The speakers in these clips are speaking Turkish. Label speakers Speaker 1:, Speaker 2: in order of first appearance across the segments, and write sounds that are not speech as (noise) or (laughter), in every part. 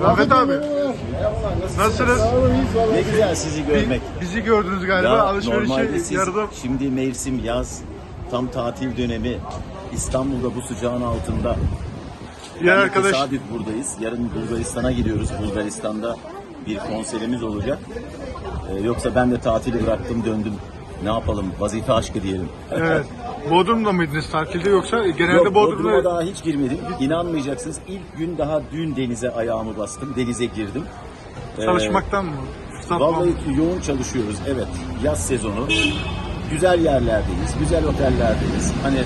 Speaker 1: Rafet abi nasılsınız?
Speaker 2: Ne güzel sizi görmek.
Speaker 1: Bi- Bizi gördünüz galiba
Speaker 2: Ya
Speaker 1: alışverişe
Speaker 2: siz şimdi mevsim yaz, tam tatil dönemi. İstanbul'da bu sıcağın altında.
Speaker 1: Diğer
Speaker 2: Ben de
Speaker 1: arkadaş
Speaker 2: Tesadüf buradayız. Yarın Bulgaristan'a gidiyoruz. Bulgaristan'da bir konserimiz olacak. Ee, yoksa ben de tatili bıraktım döndüm. Ne yapalım? Vazife aşkı diyelim.
Speaker 1: evet. (laughs) Bodrum'da mıydınız tatilde yoksa genelde
Speaker 2: Yok,
Speaker 1: Bodrum'da
Speaker 2: Bodrum'a daha hiç girmedim. İnanmayacaksınız. İlk gün daha dün denize ayağımı bastım. Denize girdim. Ee,
Speaker 1: çalışmaktan mı? Fırsat mı?
Speaker 2: Vallahi yoğun çalışıyoruz. Evet. Yaz sezonu. Güzel yerlerdeyiz. Güzel otellerdeyiz. Hani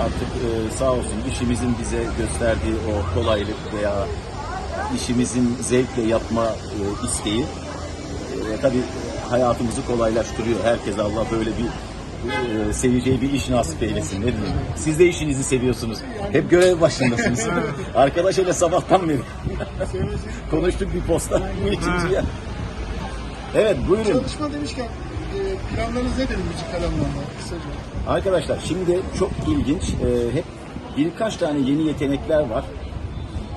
Speaker 2: artık e, sağ olsun işimizin bize gösterdiği o kolaylık veya işimizin zevkle yapma e, isteği e, tabii hayatımızı kolaylaştırıyor. Herkes Allah böyle bir e, seveceği bir iş nasip eylesin. Ne diyeyim? Siz de işinizi seviyorsunuz. Hep görev başındasınız. Arkadaş öyle sabahtan beri. (laughs) Konuştuk bir posta. Bu (laughs) ikinci. Evet buyurun.
Speaker 3: Çalışma demişken e, planlarınız nedir müzik alanlarında kısaca?
Speaker 2: Arkadaşlar şimdi çok ilginç. e, hep birkaç tane yeni yetenekler var.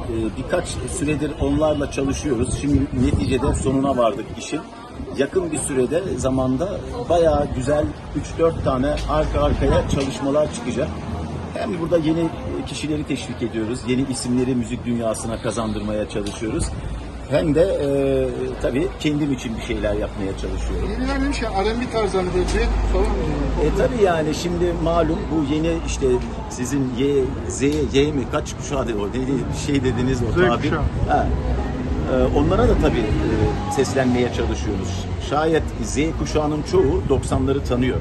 Speaker 2: E, birkaç süredir onlarla çalışıyoruz. Şimdi neticede sonuna vardık işin. Yakın bir sürede zamanda bayağı güzel 3-4 tane arka arkaya çalışmalar çıkacak. Hem burada yeni kişileri teşvik ediyoruz. Yeni isimleri müzik dünyasına kazandırmaya çalışıyoruz. Hem de e, tabii kendim için bir şeyler yapmaya çalışıyorum.
Speaker 3: Yeniler demişken R&B tarzlarında düet falan mı?
Speaker 2: E tabii yani şimdi malum bu yeni işte sizin Y, Z, Y mi kaç kuşağı dedi o neydi şey dediniz o
Speaker 1: Z
Speaker 2: tabir.
Speaker 1: kuşağı.
Speaker 2: Ha. E, onlara da tabii e, seslenmeye çalışıyoruz. Şayet Z kuşağının çoğu 90'ları tanıyor.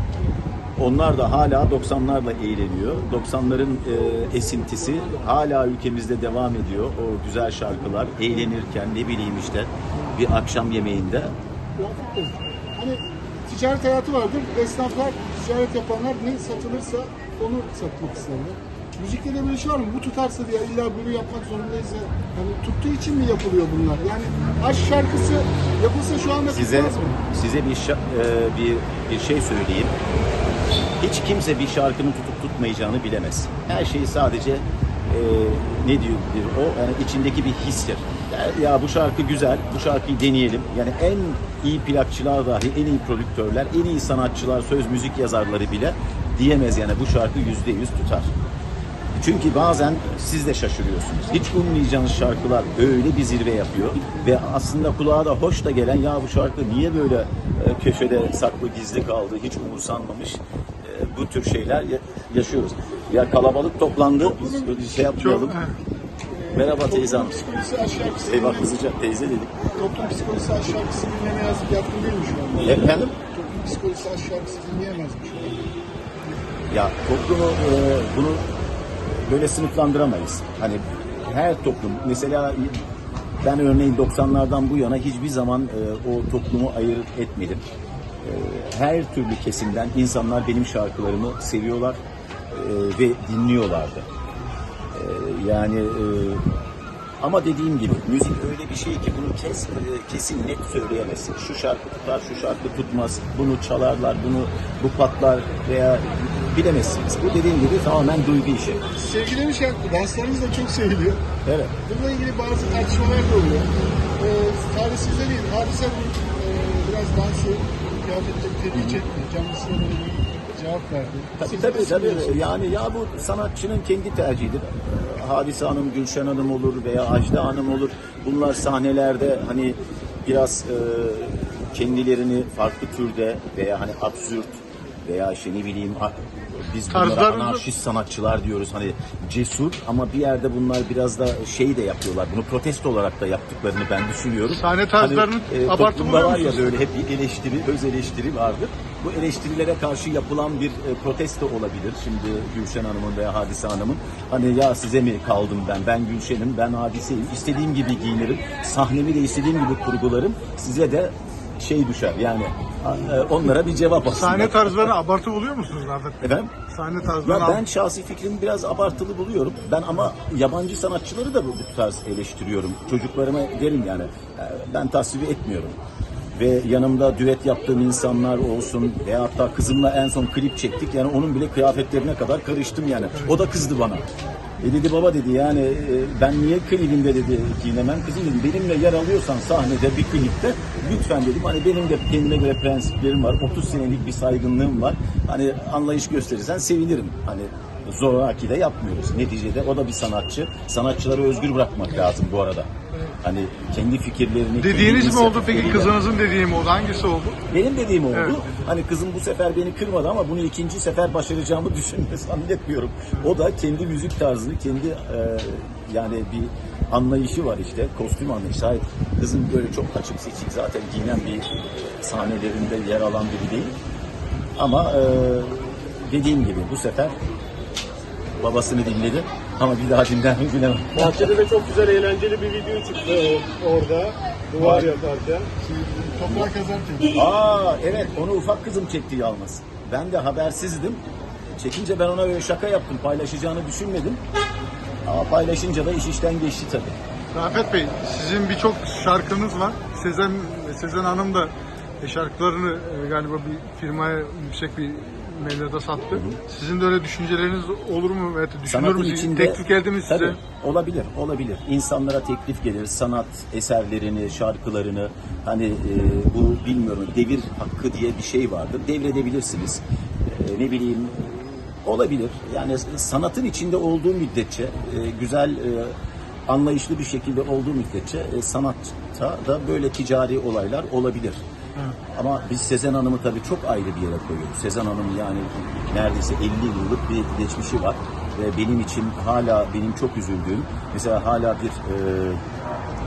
Speaker 2: Onlar da hala 90'larla eğleniyor. 90'ların e, esintisi hala ülkemizde devam ediyor. O güzel şarkılar eğlenirken ne bileyim işte bir akşam yemeğinde
Speaker 3: Hani ticaret hayatı vardır. Esnaflar, ticaret yapanlar ne satılırsa onu satmak isterler. Müzikte de böyle şey var mı? Bu tutarsa diye illa bunu yapmak zorundayız ya. Hani tuttuğu için mi yapılıyor bunlar? Yani aşk şarkısı yapılsa şu anda
Speaker 2: size
Speaker 3: tutmaz mı?
Speaker 2: size bir şa- e, bir bir şey söyleyeyim. Hiç kimse bir şarkının tutup tutmayacağını bilemez. Her şeyi sadece e, ne diyor diyor o yani içindeki bir histir. Ya, ya bu şarkı güzel, bu şarkıyı deneyelim. Yani en iyi plakçılar dahi, en iyi prodüktörler, en iyi sanatçılar, söz müzik yazarları bile diyemez yani bu şarkı yüzde yüz tutar. Çünkü bazen siz de şaşırıyorsunuz. Hiç ummayacağınız şarkılar öyle bir zirve yapıyor ve aslında kulağa da hoş da gelen ya bu şarkı niye böyle e, köşede saklı gizli kaldı, hiç umursanmamış e, bu tür şeyler ya- yaşıyoruz. Ya kalabalık toplandı, şey yapmayalım. Merhaba
Speaker 3: aşk şarkısı
Speaker 2: Eyvah kızacak teyze dedik.
Speaker 3: Toplum psikolojisi aşk şarkısı dinlemeye yazık yatkın değil mi şu anda?
Speaker 2: Efendim?
Speaker 3: Toplum psikolojisi aşk şarkısı dinleyemezmiş.
Speaker 2: Ya toplumu e, bunu böyle sınıflandıramayız. Hani her toplum mesela ben örneğin 90'lardan bu yana hiçbir zaman e, o toplumu ayırt etmedim. E, her türlü kesimden insanlar benim şarkılarımı seviyorlar e, ve dinliyorlardı. E, yani e, ama dediğim gibi müzik öyle bir şey ki bunu kes, e, kesin net söyleyemezsin. Şu şarkı tutar, şu şarkı tutmaz. Bunu çalarlar, bunu bu patlar veya bilemezsiniz. Bu dediğim gibi tamamen duygu işi.
Speaker 3: Sevgi demişken danslarınız da çok seviliyor.
Speaker 2: Evet.
Speaker 3: Bununla ilgili bazı tartışmalar da oluyor. Ee, tarihsizde değil, hadise bu, e, biraz dansı, kıyafetleri tepki çekti. Kendisine böyle cevap verdi.
Speaker 2: Tabii
Speaker 3: Siz
Speaker 2: tabii tabii. Yani ya bu sanatçının kendi tercihidir. Hadise Hanım, Gülşen Hanım olur veya Ajda Hanım olur. Bunlar sahnelerde hani biraz e, kendilerini farklı türde veya hani absürt veya işte ne bileyim biz bunlara anarşist sanatçılar diyoruz hani cesur ama bir yerde bunlar biraz da şey de yapıyorlar bunu protesto olarak da yaptıklarını ben düşünüyorum.
Speaker 1: Sahne tarzlarını
Speaker 2: hani,
Speaker 1: abartı
Speaker 2: toplumda
Speaker 1: buluyor
Speaker 2: var ya
Speaker 1: musunuz?
Speaker 2: böyle hep bir eleştiri, öz eleştiri vardır. Bu eleştirilere karşı yapılan bir e, protesto olabilir. Şimdi Gülşen Hanım'ın veya Hadise Hanım'ın hani ya size mi kaldım ben, ben Gülşen'im, ben Hadise'yim, istediğim gibi giyinirim, sahnemi de istediğim gibi kurgularım, size de şey düşer yani e, onlara bir cevap aslında.
Speaker 1: Sahne tarzlarını abartı buluyor musunuz Bey?
Speaker 2: Efendim?
Speaker 1: Sahne tarzlarını
Speaker 2: Ya ben şahsi fikrimi biraz abartılı buluyorum. Ben ama yabancı sanatçıları da bu bu tarz eleştiriyorum. Çocuklarıma derim yani e, ben tasvip etmiyorum. Ve yanımda düet yaptığım insanlar olsun veya hatta kızımla en son klip çektik. Yani onun bile kıyafetlerine kadar karıştım yani. O da kızdı bana. E dedi baba dedi yani e, ben niye klibinde dedi giyinemem kızım dedim benimle yer alıyorsan sahnede bir klipte lütfen dedim. Hani benim de kendime göre prensiplerim var. 30 senelik bir saygınlığım var. Hani anlayış gösterirsen sevinirim. Hani zoraki de yapmıyoruz. Neticede o da bir sanatçı. Sanatçıları özgür bırakmak lazım bu arada hani kendi fikirlerini
Speaker 1: Dediğiniz
Speaker 2: kendi
Speaker 1: mi oldu peki? Kızınızın dediği mi oldu? Hangisi oldu?
Speaker 2: benim dediğim oldu.
Speaker 1: Evet.
Speaker 2: Hani kızım bu sefer beni kırmadı ama bunu ikinci sefer başaracağımı (laughs) düşünmüyor zannetmiyorum. O da kendi müzik tarzını, kendi e, yani bir anlayışı var işte. Kostüm anlayışı. Hayır, kızım böyle çok açık seçik zaten giyinen bir sahnelerinde yer alan biri değil. Ama e, dediğim gibi bu sefer babasını dinledi ama bir daha dinler mi bilemem.
Speaker 4: Bahçede de çok güzel eğlenceli bir video çıktı o- orada. Duvar yaparken.
Speaker 3: Toprak yazarken.
Speaker 2: Aa evet onu ufak kızım çekti yalnız. Ben de habersizdim. Çekince ben ona öyle şaka yaptım. Paylaşacağını düşünmedim. Ama paylaşınca da iş işten geçti tabii.
Speaker 1: Rafet Bey, sizin birçok şarkınız var. Sezen Sezen Hanım da şarkılarını e, galiba bir firmaya yüksek bir meblağda sattı. Sizin de öyle düşünceleriniz olur mu? Evet, düşünür müsünüz?
Speaker 2: içinde
Speaker 1: Teklif geldi mi size?
Speaker 2: Tabii, olabilir, olabilir. İnsanlara teklif gelir, sanat eserlerini, şarkılarını hani e, bu bilmiyorum devir hakkı diye bir şey vardır. Devredebilirsiniz. E, ne bileyim olabilir. Yani sanatın içinde olduğu müddetçe e, güzel e, anlayışlı bir şekilde olduğu müddetçe e, sanatta da böyle ticari olaylar olabilir. Ama biz Sezen Hanım'ı tabii çok ayrı bir yere koyuyoruz. Sezen Hanım yani neredeyse 50 yıllık bir geçmişi var. Ve benim için hala benim çok üzüldüğüm mesela hala bir e,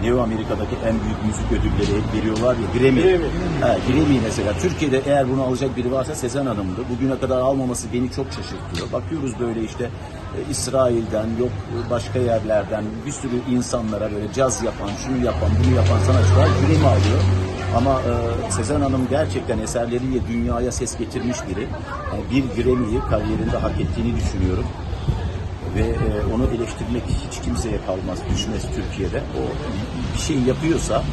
Speaker 2: Neo Amerika'daki en büyük müzik ödülleri hep veriyorlar ya Grammy.
Speaker 4: Grammy.
Speaker 2: Ha, Grammy mesela. Türkiye'de eğer bunu alacak biri varsa Sezen Hanım'dı. Bugüne kadar almaması beni çok şaşırtıyor. Bakıyoruz böyle işte e, İsrail'den yok başka yerlerden bir sürü insanlara böyle caz yapan, şunu yapan, bunu yapan sanatçılar Grammy alıyor. Ama e, Sezen Hanım gerçekten eserleriyle dünyaya ses getirmiş biri. Yani bir Grammy'yi kariyerinde hak ettiğini düşünüyorum. Ve e, onu eleştirmek hiç kimseye kalmaz, düşmez Türkiye'de. O bir şey yapıyorsa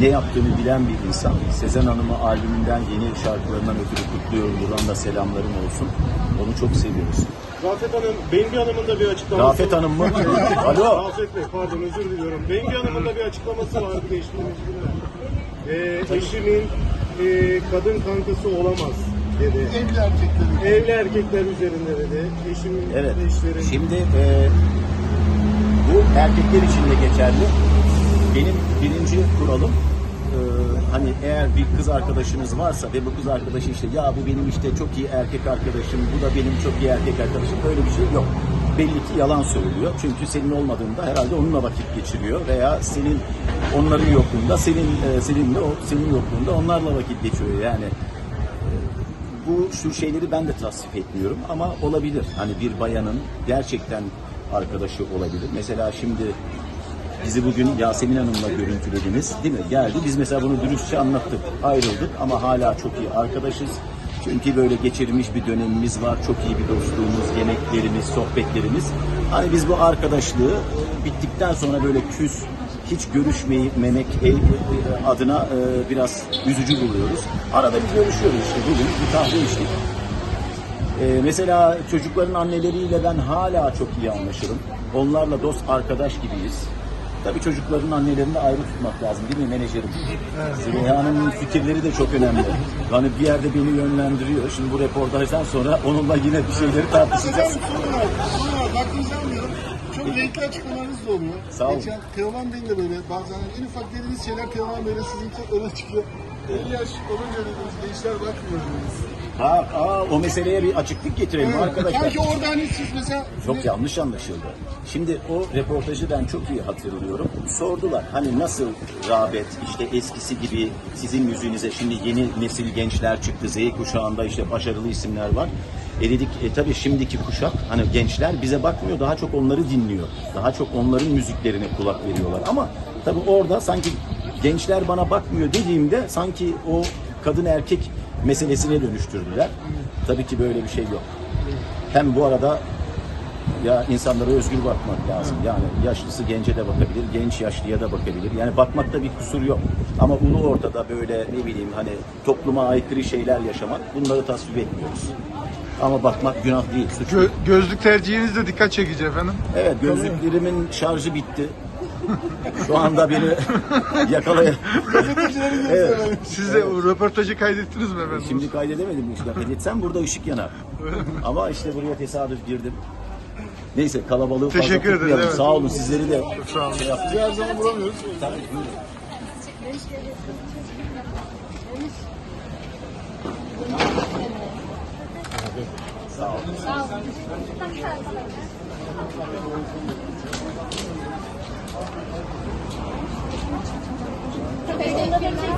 Speaker 2: ne yaptığını bilen bir insan. Sezen Hanım'ı albümünden yeni şarkılarından ötürü kutluyorum. Buradan da selamlarım olsun. Onu çok seviyoruz.
Speaker 4: Rafet Hanım, Bengi Hanım'ın da bir açıklaması
Speaker 2: Rafet Hanım mı? (laughs) Alo.
Speaker 4: Rafet Bey pardon özür diliyorum. Bengi Hanım'ın da bir açıklaması vardı geçtiğimiz günler. Ee, eşimin e, kadın kankası olamaz dedi.
Speaker 3: Evli erkeklerin.
Speaker 4: Evli erkekler üzerinde dedi. Eşimin
Speaker 2: Evet.
Speaker 4: eşlerin.
Speaker 2: Şimdi e, bu erkekler için de geçerli. Benim birinci kuralım e, hani eğer bir kız arkadaşınız varsa ve bu kız arkadaşı işte ya bu benim işte çok iyi erkek arkadaşım, bu da benim çok iyi erkek arkadaşım böyle bir şey yok. Belli ki yalan söylüyor. Çünkü senin olmadığında herhalde onunla vakit geçiriyor veya senin onların yokluğunda senin e, seninle o senin yokluğunda onlarla vakit geçiriyor yani bu şu şeyleri ben de tasvip etmiyorum ama olabilir. Hani bir bayanın gerçekten arkadaşı olabilir. Mesela şimdi bizi bugün Yasemin Hanım'la görüntülediniz değil mi? Geldi. Biz mesela bunu dürüstçe anlattık. Ayrıldık ama hala çok iyi arkadaşız. Çünkü böyle geçirmiş bir dönemimiz var. Çok iyi bir dostluğumuz, yemeklerimiz, sohbetlerimiz. Hani biz bu arkadaşlığı bittikten sonra böyle küs, hiç görüşmemek adına e, biraz üzücü buluyoruz. Arada bir görüşüyoruz işte bugün bir kahve içtik. E, mesela çocukların anneleriyle ben hala çok iyi anlaşırım. Onlarla dost arkadaş gibiyiz. Tabii çocukların annelerini ayrı tutmak lazım değil mi menajerim? Züleyha'nın fikirleri de çok önemli. Hani bir yerde beni yönlendiriyor. Şimdi bu reportajdan sonra onunla yine bir şeyleri tartışacağız.
Speaker 3: Soru var. Soru var. Vaktinizi almıyorum. Çok renkli açıklamalarınız da oluyor.
Speaker 2: Sağ olun.
Speaker 3: Geçen Teoman Bey'in de böyle bazen en ufak dediğiniz şeyler Teoman Bey'le sizin çok öne çıkıyor. 50 yaş olunca dediniz gençler bakmıyor dediniz.
Speaker 2: Ha, aa, o meseleye bir açıklık getirelim
Speaker 3: Evet,
Speaker 2: arkadaşlar.
Speaker 3: Sanki orada hani siz mesela...
Speaker 2: Çok yanlış anlaşıldı. Şimdi o reportajı ben çok iyi hatırlıyorum. Sordular hani nasıl rağbet işte eskisi gibi sizin yüzünüze şimdi yeni nesil gençler çıktı. Z kuşağında işte başarılı isimler var. E dedik e tabii şimdiki kuşak hani gençler bize bakmıyor daha çok onları dinliyor. Daha çok onların müziklerine kulak veriyorlar. Ama tabii orada sanki gençler bana bakmıyor dediğimde sanki o kadın erkek meselesine dönüştürdüler. Tabii ki böyle bir şey yok. Hem bu arada ya insanlara özgür bakmak lazım. Yani yaşlısı gence de bakabilir, genç yaşlıya da bakabilir. Yani bakmakta bir kusur yok. Ama ulu ortada böyle ne bileyim hani topluma aykırı şeyler yaşamak bunları tasvip etmiyoruz. Ama bakmak günah değil, suç
Speaker 1: Gö- gözlük tercihiniz de dikkat çekici efendim.
Speaker 2: Evet gözlüklerimin şarjı bitti. Şu anda beni yakalaya...
Speaker 3: Gazetecilerin gözleri.
Speaker 1: Siz de röportajı kaydettiniz mi efendim?
Speaker 2: Şimdi kaydedemedim bu ışıkla. Kaydetsem burada ışık yanar. Ama işte buraya tesadüf girdim. Neyse kalabalığı fazla
Speaker 1: Teşekkür ederiz,
Speaker 2: tutmayalım.
Speaker 1: evet.
Speaker 2: Sağ olun sizleri de
Speaker 1: Sağ olun.
Speaker 2: şey yaptık.
Speaker 3: Bizi her zaman bulamıyoruz.
Speaker 2: Tabii, buyurun.
Speaker 5: Sağ olun. Teşekkürler.